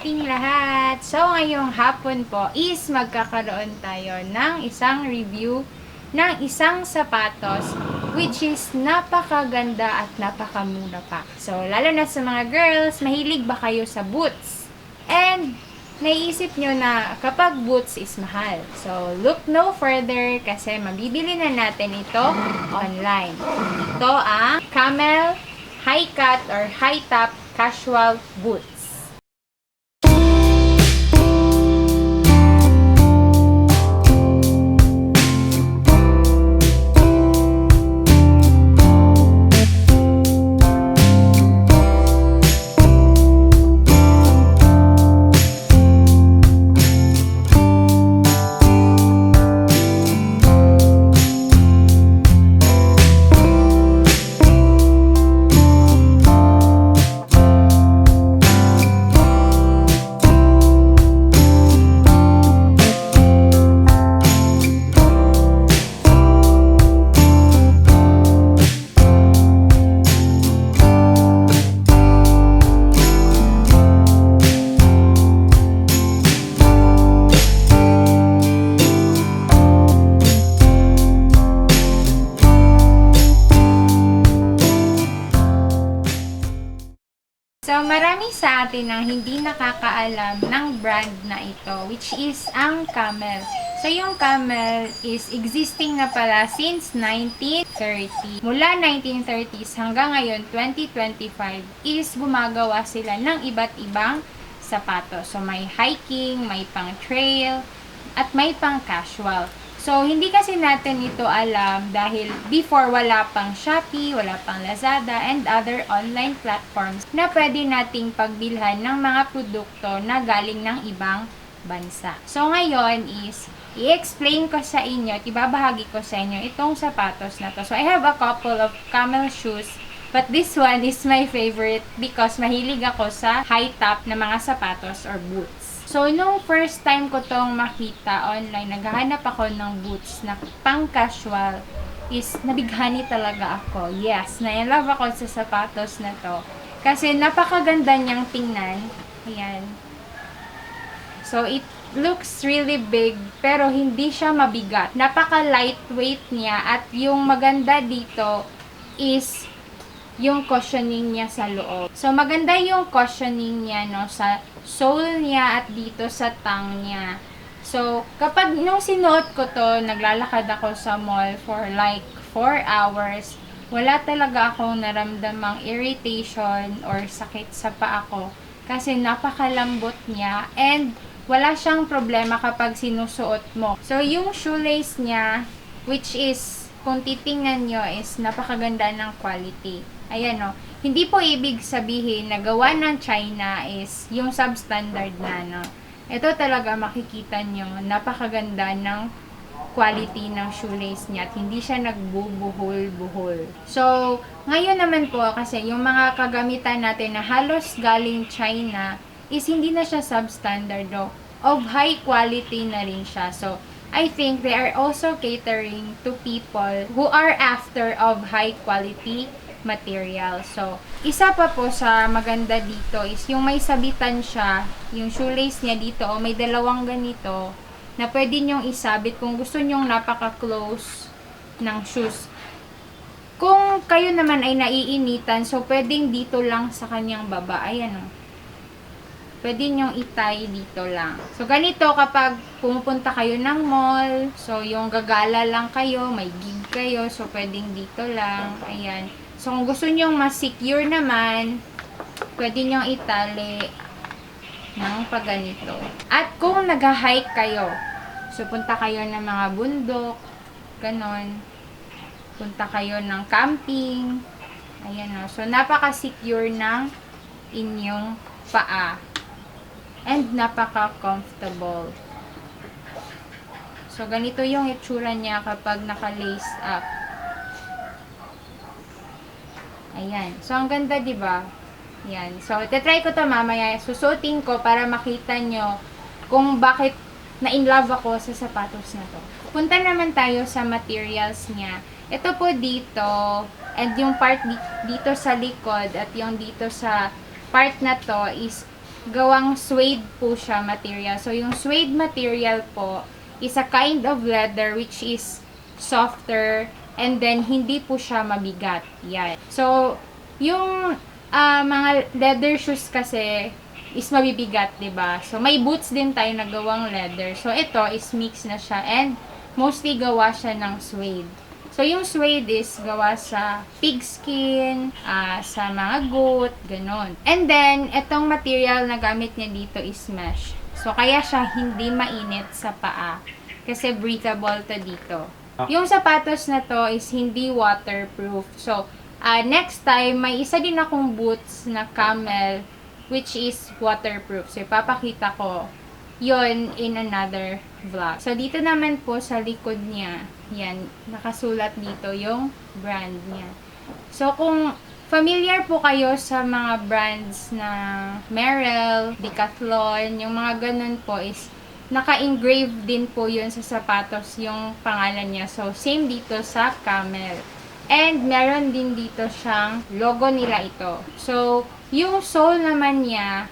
ating lahat! So, ngayong hapon po is magkakaroon tayo ng isang review ng isang sapatos which is napakaganda at napakamura pa. So, lalo na sa mga girls, mahilig ba kayo sa boots? And, naiisip nyo na kapag boots is mahal. So, look no further kasi mabibili na natin ito online. Ito ang Camel High Cut or High Top Casual Boots. Marami sa atin ang hindi nakakaalam ng brand na ito, which is ang Camel. So, yung Camel is existing na pala since 1930. Mula 1930s hanggang ngayon, 2025, is gumagawa sila ng iba't ibang sapatos. So, may hiking, may pang trail, at may pang casual. So, hindi kasi natin ito alam dahil before wala pang Shopee, wala pang Lazada, and other online platforms na pwede nating pagbilhan ng mga produkto na galing ng ibang bansa. So, ngayon is, i-explain ko sa inyo at ibabahagi ko sa inyo itong sapatos na to. So, I have a couple of camel shoes But this one is my favorite because mahilig ako sa high top na mga sapatos or boots. So, nung first time ko tong makita online, naghahanap ako ng boots na pang casual is nabighani talaga ako. Yes, na-love ako sa sapatos na to. Kasi napakaganda niyang tingnan. Ayan. So, it looks really big, pero hindi siya mabigat. Napaka-lightweight niya at yung maganda dito is yung cushioning niya sa loob. So, maganda yung cushioning niya, no, sa sole niya at dito sa tang niya. So, kapag nung sinuot ko to, naglalakad ako sa mall for like 4 hours, wala talaga akong naramdamang irritation or sakit sa paa ko. Kasi napakalambot niya and wala siyang problema kapag sinusuot mo. So, yung shoelace niya, which is, kung titingnan nyo, is napakaganda ng quality. Ayan o. Hindi po ibig sabihin na gawa ng China is yung substandard na, no. Ito talaga makikita nyo, napakaganda ng quality ng shoelace niya at hindi siya nagbubuhol-buhol. So, ngayon naman po kasi yung mga kagamitan natin na halos galing China is hindi na siya substandard o of high quality na rin siya. So, I think they are also catering to people who are after of high quality material. So, isa pa po sa maganda dito is yung may sabitan siya, yung shoelace niya dito, o may dalawang ganito, na pwede nyong isabit kung gusto nyong napaka-close ng shoes. Kung kayo naman ay naiinitan, so pwedeng dito lang sa kanyang baba. Ayan o. Pwede nyong itay dito lang. So, ganito kapag pumupunta kayo ng mall, so yung gagala lang kayo, may gig kayo, so pwedeng dito lang. Ayan. So, kung gusto nyong mas secure naman, pwede nyong itali ng paganito. At kung nag-hike kayo, so punta kayo ng mga bundok, ganon, punta kayo ng camping, ayan o. So, napaka-secure ng inyong paa. And napaka-comfortable. So, ganito yung itsura niya kapag naka-lace up. Ayan. So, ang ganda, di ba? Ayan. So, tetry ko to mamaya. Susutin ko para makita nyo kung bakit na in love ako sa sapatos na to. Punta naman tayo sa materials niya. Ito po dito, and yung part di- dito sa likod at yung dito sa part na to is gawang suede po siya material. So, yung suede material po is a kind of leather which is softer and then hindi po siya mabigat. Yan. So, yung ah, mga leather shoes kasi is mabibigat, ba? So may boots din tayo na gawang leather. So ito is mix na siya and mostly gawa siya ng suede. So yung suede is gawa sa pigskin, ah, sa mga goat, ganon. And then itong material na gamit niya dito is mesh. So kaya siya hindi mainit sa paa kasi breathable to dito. Yung sapatos na to is hindi waterproof. So, ah, next time, may isa din akong boots na camel which is waterproof. So, ipapakita ko yon in another vlog. So, dito naman po sa likod niya, yan, nakasulat dito yung brand niya. So, kung familiar po kayo sa mga brands na Merrell, Decathlon, yung mga ganun po is naka-engrave din po yun sa sapatos yung pangalan niya. So, same dito sa Camel. And meron din dito siyang logo nila ito. So, yung sole naman niya,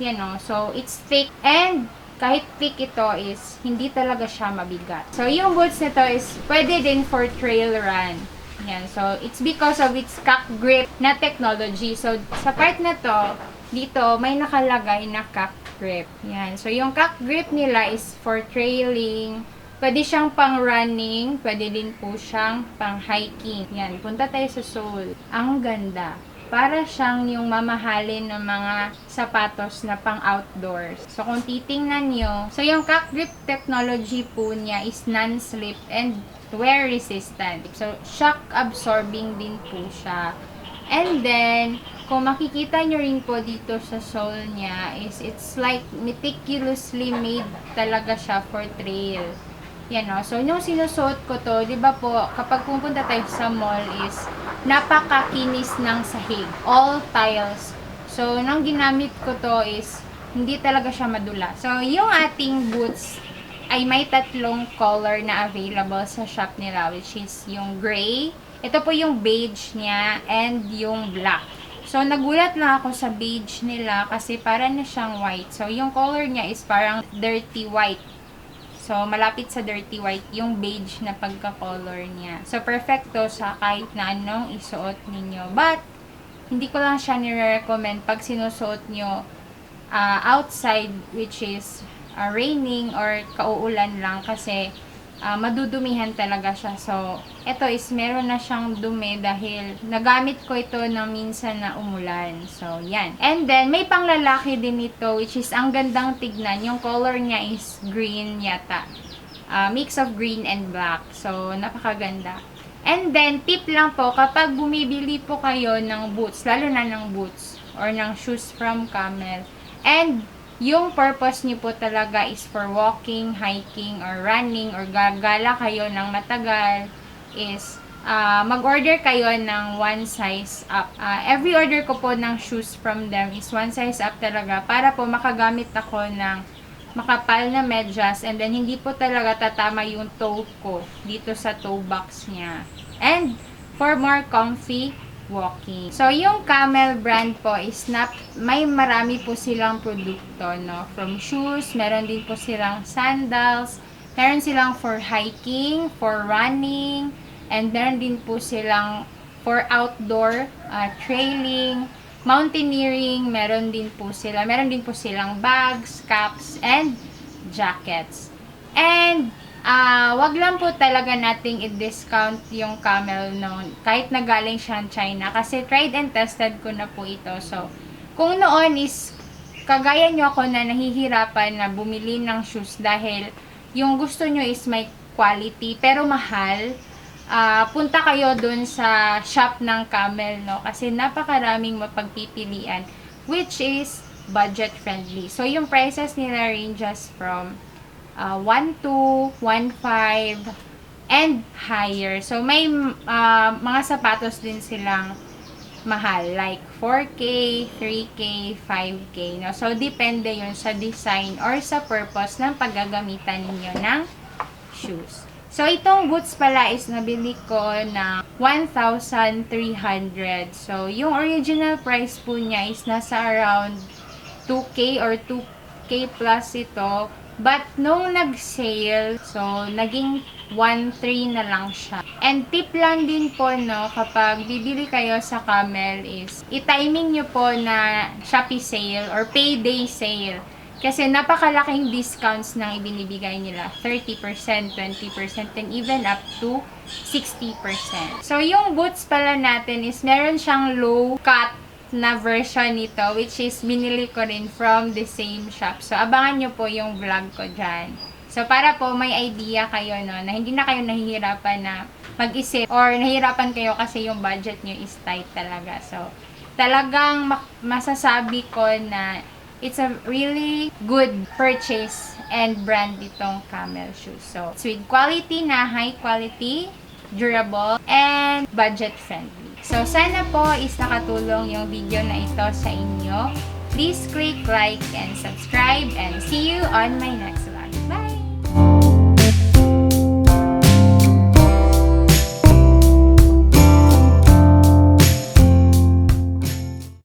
yan o, so it's thick and kahit thick ito is hindi talaga siya mabigat. So, yung boots nito is pwede din for trail run. Yan, so it's because of its cock grip na technology. So, sa part na to, dito may nakalagay na cock grip. Yan, so yung cock grip nila is for trailing, Pwede siyang pang running, pwede din po siyang pang hiking. Yan, punta tayo sa Seoul. Ang ganda. Para siyang yung mamahalin ng mga sapatos na pang outdoors. So, kung titingnan nyo, so yung cock grip technology po niya is non-slip and wear resistant. So, shock absorbing din po siya. And then, kung makikita nyo rin po dito sa sole niya, is it's like meticulously made talaga siya for trail. Yan o. So, nung sinusuot ko to, di ba po, kapag pumunta tayo sa mall is, napakakinis ng sahig. All tiles. So, nung ginamit ko to is, hindi talaga siya madula. So, yung ating boots ay may tatlong color na available sa shop nila, which is yung gray, ito po yung beige niya, and yung black. So, nagulat na ako sa beige nila kasi para na siyang white. So, yung color niya is parang dirty white. So, malapit sa dirty white yung beige na pagka-color niya. So, perfecto sa kahit na anong isuot ninyo. But, hindi ko lang siya nire-recommend pag sinusuot nyo ah, outside which is ah, raining or kauulan lang kasi ah, madudumihan talaga siya. So, ito is meron na siyang dumi dahil nagamit ko ito na minsan na umulan. So, yan. And then, may panglalaki din ito which is ang gandang tignan. Yung color niya is green yata. Ah, mix of green and black. So, napakaganda. And then, tip lang po, kapag bumibili po kayo ng boots, lalo na ng boots, or ng shoes from Camel, and yung purpose niyo po talaga is for walking, hiking, or running, or gagala kayo ng matagal, is ah, mag-order kayo ng one size up. Ah, every order ko po ng shoes from them is one size up talaga para po makagamit ako ng makapal na medyas and then hindi po talaga tatama yung toe ko dito sa toe box niya. And for more comfy walking. So, yung Camel brand po is na, may marami po silang produkto, no? From shoes, meron din po silang sandals, meron silang for hiking, for running, and meron din po silang for outdoor uh, trailing, mountaineering, meron din po sila. Meron din po silang bags, caps, and jackets. And wag lang po talaga nating i-discount yung camel noon kahit nagaling siyang China kasi tried and tested ko na po ito. So, kung noon is kagaya nyo ako na nahihirapan na bumili ng shoes dahil yung gusto nyo is may quality pero mahal, ah punta kayo dun sa shop ng Camel, no? Kasi napakaraming mapagpipilian which is budget friendly. So, yung prices nila ranges from uh, 1.2, 1.5, and higher. So, may uh, mga sapatos din silang mahal. Like 4K, 3K, 5K. No? So, depende yun sa design or sa purpose ng paggagamitan ninyo ng shoes. So, itong boots pala is nabili ko na 1,300. So, yung original price po niya is nasa around 2K or 2K plus ito. But nung nag-sale, so naging 1.3 na lang siya. And tip lang din po, no, kapag bibili kayo sa Camel is, i-timing nyo po na Shopee sale or payday sale. Kasi napakalaking discounts nang ibinibigay nila. 30%, 20%, and even up to 60%. So, yung boots pala natin is meron siyang low cut na version nito which is binili ko rin from the same shop. So, abangan nyo po yung vlog ko dyan. So, para po may idea kayo, no, na hindi na kayo nahihirapan na mag-isip or nahihirapan kayo kasi yung budget nyo is tight talaga. So, talagang masasabi ko na it's a really good purchase and brand itong camel shoes. So, it's with quality na high quality, durable, and budget friendly. So, sana po is nakatulong yung video na ito sa inyo. Please click like and subscribe and see you on my next